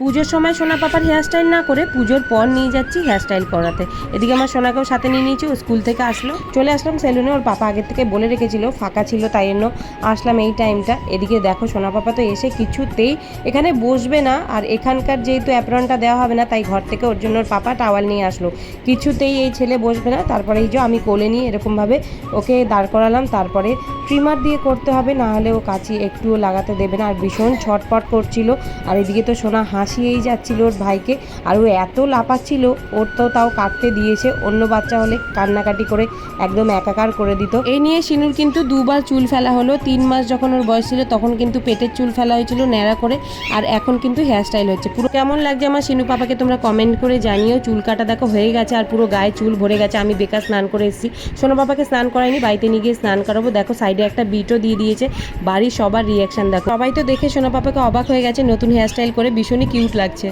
পুজোর সময় সোনা পাপার হেয়ারস্টাইল না করে পুজোর পর নিয়ে যাচ্ছি হেয়ারস্টাইল করাতে। এদিকে আমার সোনাকেও সাথে নিয়ে নিয়েছি, ও স্কুল থেকে আসলো। চলে আসলাম সেলুনে ওর পাপা আগের থেকে বলে রেখেছিল, ফাঁকা ছিল তাই জন্য আসলাম এই টাইমটা এদিকে দেখো সোনা পাপা তো এসে কিছুতেই এখানে বসবে না, আর এখানকার যেহেতু অ্যাপ্রনটা দেওয়া হবে না, তাই ঘর থেকে ওর জন্য ওর পাপা টাওয়াল নিয়ে আসলো। কিছুতেই এই ছেলে বসবে না, তারপরে এই যে আমি কোলে নিয়ে এরকমভাবে ওকে দাঁড় করালাম, তারপরে ট্রিমার দিয়ে করতে হবে, না হলে ও কাঁচি একটুও লাগাতে দেবে না, আর ভীষণ ছটপট করছিল। আর এদিকে তো সোনা হাসিয়েই যাচ্ছিল ওর ভাইকে। আর ও এত লাপাচ্ছিল ওর তো তাও কাটতে দিয়েছে। অন্য বাচ্চা হলে কান্নাকাটি করে একদম একাকার করে দিত। এই নিয়ে সিনুর কিন্তু দুবার চুল ফেলা হলো। তিন মাস যখন ওর বয়স ছিল, তখন কিন্তু পেটের চুল ফেলা হয়েছিল ন্যাড়া করে। আর এখন কিন্তু হেয়ারস্টাইল হচ্ছে। পুরো কেমন লাগছে আমার সিনু পাপাকে তোমরা কমেন্ট করে জানিও। চুল কাটা দেখো হয়ে গেছে আর পুরো গায়ে চুল ভরে গেছে। আমি বেকার স্নান করে এসেছি। সোনু পাপাকে স্নান করাইনি, বাড়িতে নিয়ে গিয়ে স্নান করাবো। দেখো সাইডে একটা বিটও দিয়ে দিয়েছে। বাড়ির সবার রিয়াকশন দেখো। সবাই তো দেখে সোনা পাপাকে অবাক হয়ে গেছে, নতুন হেয়ারস্টাইল করে। ভীষণই কিউট লাগছে।